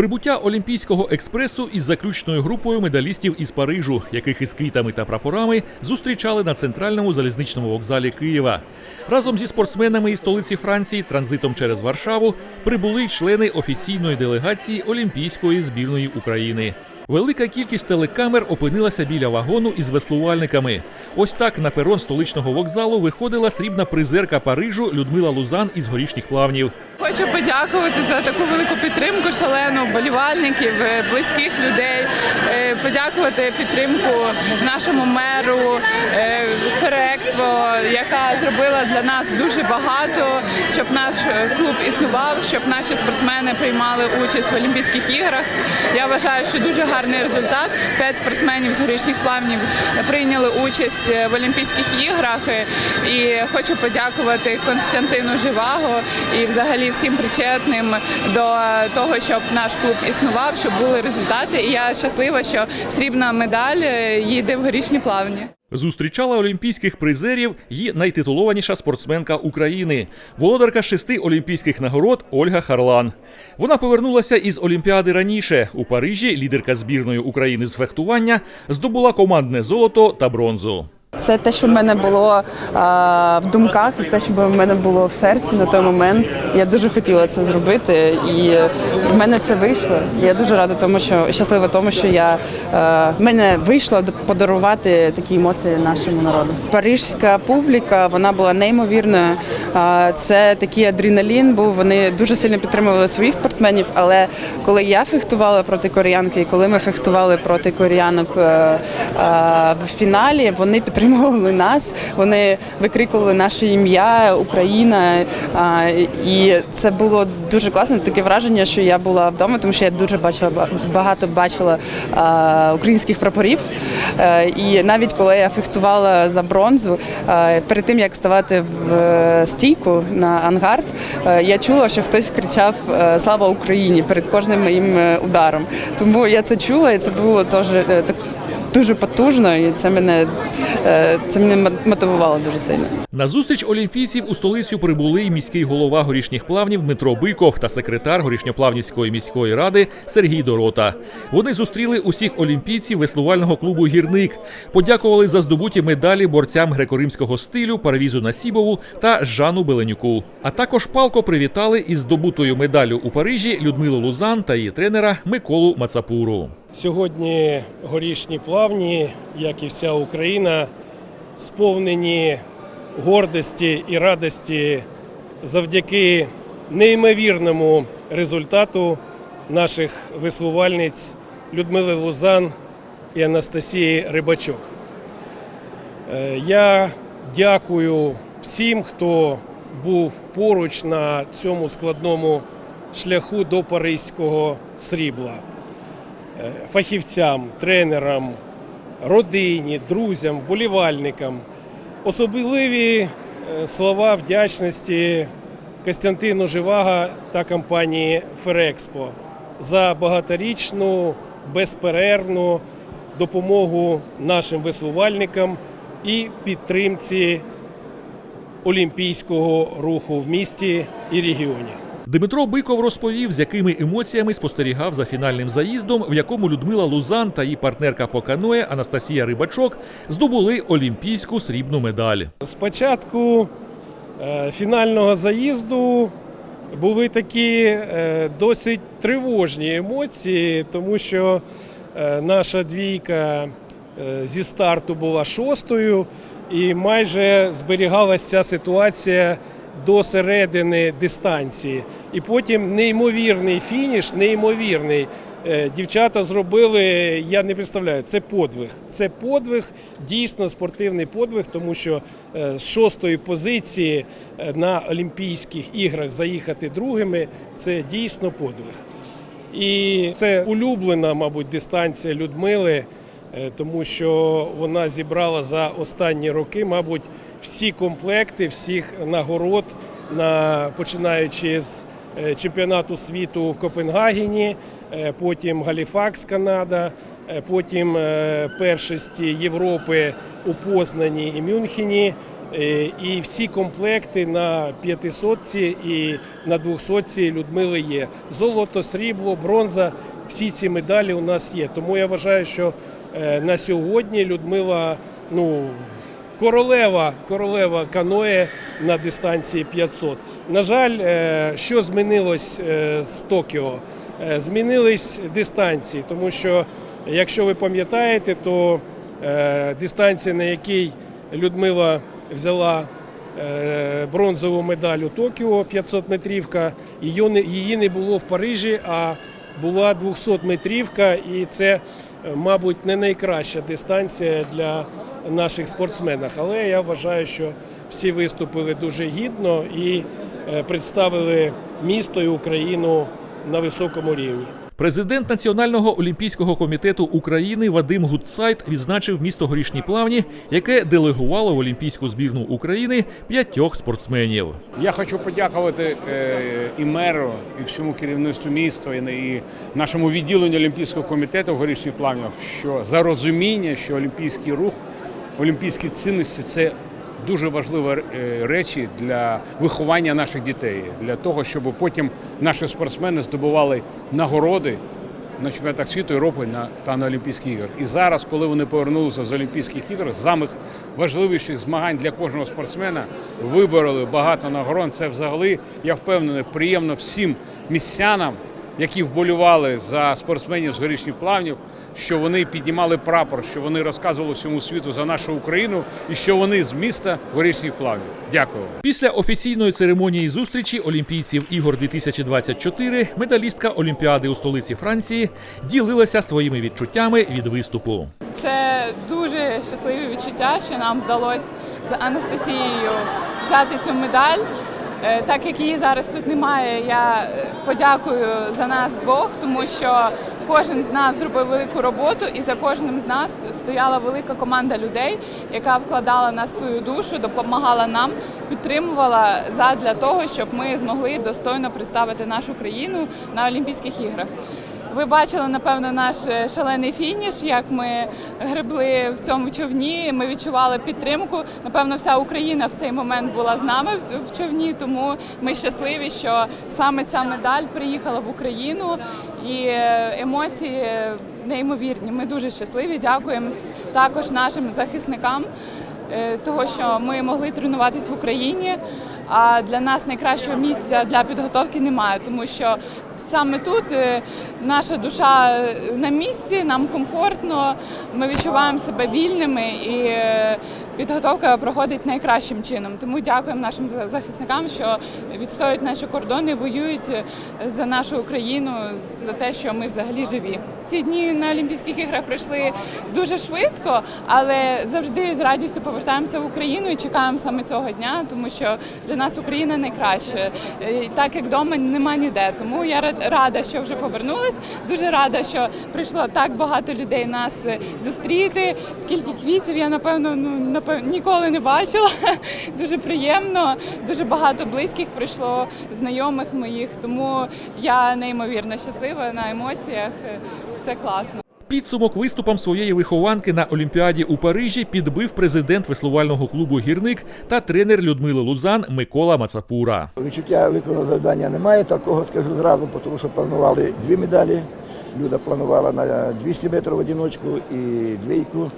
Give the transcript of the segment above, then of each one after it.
Прибуття Олімпійського експресу із заключною групою медалістів із Парижу, яких із квітами та прапорами зустрічали на центральному залізничному вокзалі Києва. Разом зі спортсменами із столиці Франції транзитом через Варшаву прибули члени офіційної делегації Олімпійської збірної України. Велика кількість телекамер опинилася біля вагону із веслувальниками. Ось так на перон столичного вокзалу виходила срібна призерка Парижу Людмила Лузан із горішніх плавнів. Хочу подякувати за таку велику підтримку шалену болівальників, е, близьких людей. Е, Подякувати підтримку нашому меру е, Ферекспо, яка зробила для нас дуже багато, щоб наш клуб існував, щоб наші спортсмени приймали участь в Олімпійських іграх. Я вважаю, що дуже гарний результат. П'ять спортсменів з горішніх плавнів прийняли участь е, в Олімпійських іграх. Е, І хочу подякувати Константину Живаго і взагалі всім причетним до того, щоб наш клуб існував, щоб були результати. І я щаслива, що срібна медаль е, їде в горішні плавні. Зустрічала олімпійських призерів і найтитулованіша спортсменка України, володарка шести олімпійських нагород Ольга Харлан. Вона повернулася із Олімпіади раніше. У Парижі лідерка збірної України з фехтування здобула командне золото та бронзу. Це те, що в мене було а, в думках, і те, що в мене було в серці на той момент. Я дуже хотіла це зробити, і в мене це вийшло. Я дуже рада тому, що щаслива тому, що я е, в мене вийшло подарувати такі емоції нашому народу. Парижська публіка вона була неймовірною. А, Це такий адреналін був. Вони дуже сильно підтримували своїх спортсменів. Але коли я фехтувала проти кореянки, і коли ми фехтували проти кореянок е, е, в фіналі, вони підтримували нас. Вони викрикували наше ім'я Україна. І це було дуже класно. Таке враження, що я була вдома, тому що я дуже бачила ба- багато бачила українських прапорів. Е, І навіть коли я фехтувала за бронзу, перед тим як ставати в е, стійку на ангард, е, я чула, що хтось кричав Слава Україні перед кожним моїм ударом. Тому я це чула, і це було теж так дуже потужно, і це мене е, це мене мотивувало дуже сильно. На зустріч олімпійців у столицю прибули й міський голова горішніх плавнів Дмитро Биков та секретар горішньоплавнівської міської ради Сергій Дорота. Вони зустріли усіх олімпійців веслувального клубу Гірник, подякували за здобуті медалі борцям греко-римського стилю Парвізу Насібову та Жану Беленюку. А також палко привітали із здобутою медаллю у Парижі Людмилу Лузан та її тренера Миколу Мацапуру. Сьогодні горішні плавні, як і вся Україна, сповнені гордості і радості завдяки неймовірному результату наших веслувальниць Людмили Лузан і Анастасії Рибачок. Е, Я дякую всім, хто був поруч на цьому складному шляху до паризького срібла е, фахівцям, тренерам, родині, друзям, вболівальникам. Особливі е, слова вдячності Костянтину Живага та компанії Ферекспо за багаторічну, безперервну допомогу нашим веслувальникам і підтримці олімпійського руху в місті і регіоні. Дмитро Биков розповів, з якими емоціями спостерігав за фінальним заїздом, в якому Людмила Лузан та її партнерка по каное Анастасія Рибачок здобули олімпійську срібну медаль. Спочатку е, фінального заїзду були такі е, досить тривожні емоції, тому що е, наша двійка зі старту була шостою, і майже зберігалася ця ситуація до середини дистанції. І потім неймовірний фініш, неймовірний. Е, Дівчата зробили, я не представляю, це подвиг. Це подвиг, дійсно спортивний подвиг, тому що е, з шостої позиції е, на Олімпійських іграх заїхати другими це дійсно подвиг. І це улюблена, мабуть, дистанція Людмили, тому що вона зібрала за останні роки, мабуть, всі комплекти, всіх нагород, на, починаючи з е, чемпіонату світу в Копенгагені, е, потім Галіфакс, Канада, е, потім е, першості Європи у Познані і Мюнхені. Е, І всі комплекти на 500 і на 200 Людмили є. Золото, срібло, бронза. Всі ці медалі у нас є. Тому я вважаю, що е, на сьогодні Людмила ну, королева, королева каноє на дистанції 500. На жаль, е, що змінилось е, з Токіо? Е, Змінились дистанції, тому що, якщо ви пам'ятаєте, то е, дистанція, на якій Людмила взяла е, бронзову медаль у Токіо 500 метрівка, її не, було в Парижі, а була 200 метрівка, і це, е, мабуть, не найкраща дистанція для наших спортсменів. Але я вважаю, що всі виступили дуже гідно і е, представили місто і Україну на високому рівні. Президент Національного олімпійського комітету України Вадим Гудсайт відзначив місто Горішні Плавні, яке делегувало в Олімпійську збірну України п'ятьох спортсменів. Я хочу подякувати е, і меру, і всьому керівництву міста, і, нашому відділенню Олімпійського комітету в Горішніх Плавнях, що за розуміння, що олімпійський рух, олімпійські цінності це дуже важливі е, речі для виховання наших дітей, для того, щоб потім наші спортсмени здобували нагороди на чемпіонатах світу, Європи та на Олімпійських іграх. І зараз, коли вони повернулися з Олімпійських ігор, самих важливіших змагань для кожного спортсмена вибороли багато нагород. Це взагалі, я впевнений, приємно всім містянам, які вболювали за спортсменів з горішніх плавнів, що вони піднімали прапор, що вони розказували всьому світу за нашу Україну і що вони з міста горішніх плавнів. Дякую. Після офіційної церемонії зустрічі олімпійців ігор 2024 медалістка Олімпіади у столиці Франції ділилася своїми відчуттями від виступу. Це дуже щасливі відчуття, що нам вдалося з Анастасією взяти цю медаль. Е, Так як її зараз тут немає, я е, подякую за нас двох, тому що кожен з нас зробив велику роботу, і за кожним з нас стояла велика команда людей, яка вкладала на свою душу, допомагала нам, підтримувала задля того, щоб ми змогли достойно представити нашу країну на Олімпійських іграх. Ви бачили, напевно, наш е, шалений фініш, як ми гребли в цьому човні. Ми відчували підтримку. Напевно, вся Україна в цей момент була з нами в- човні, тому ми щасливі, що саме ця медаль приїхала в Україну, і е, емоції неймовірні. Ми дуже щасливі. Дякуємо також нашим захисникам, е, того, що ми могли тренуватись в Україні. А для нас найкращого місця для підготовки немає, тому що саме тут е, наша душа е, на місці, нам комфортно, ми відчуваємо себе вільними і е, підготовка проходить найкращим чином. Тому дякуємо нашим за- захисникам, що відстоюють наші кордони, воюють е, за нашу Україну, за те, що ми взагалі живі. Ці дні на Олімпійських іграх пройшли дуже швидко, але завжди з радістю повертаємося в Україну і чекаємо саме цього дня, тому що для нас Україна найкраще. Е, Так як вдома нема ніде. Тому я рад- рада, що вже повернулась. Дуже рада, що прийшло так багато людей нас е, зустріти. Скільки квітів я напевно ну напевно ніколи не бачила. Дуже приємно. Дуже багато близьких прийшло, знайомих моїх. Тому я неймовірно щаслива на емоціях. Це класно. Підсумок виступам своєї вихованки на Олімпіаді у Парижі підбив президент веслувального клубу Гірник та тренер Людмили Лузан Микола Мацапура. Відчуття виконаного завдання немає, такого скажу зразу, тому що планували дві медалі. Люда планувала на 200 метрів в одиночку і двійку.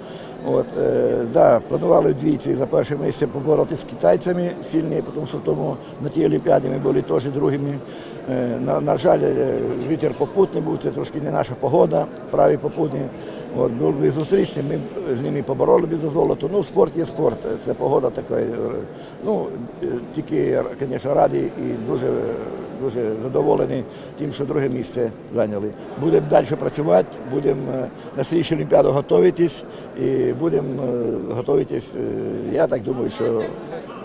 От, е, да, планували в двійці за перше місце побороти з китайцями сильні, тому що тому на тій Олімпіаді ми були теж другими. Е, на, на жаль, е, вітер попутний був, це трошки не наша погода, правий попутний. От, був би зустрічний, ми з ними побороли б за золото. Ну, спорт є спорт, це погода така. е, Ну, е, тільки, звісно, раді і дуже дуже задоволені тим, що друге місце зайняли. Будемо далі працювати, будемо е, на слідчу Олімпіаду готуватись і будемо е, готуватись, е, я так думаю, що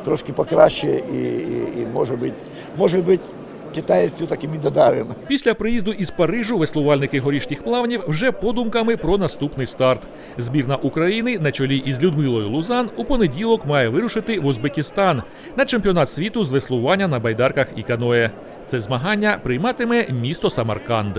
трошки покраще і, і, і може бути, може бути, таким і додавимо. Після приїзду із Парижу веслувальники горішніх плавнів вже подумками про наступний старт. Збірна України на чолі із Людмилою Лузан у понеділок має вирушити в Узбекистан на чемпіонат світу з веслування на байдарках і каное. Це змагання прийматиме місто Самарканд.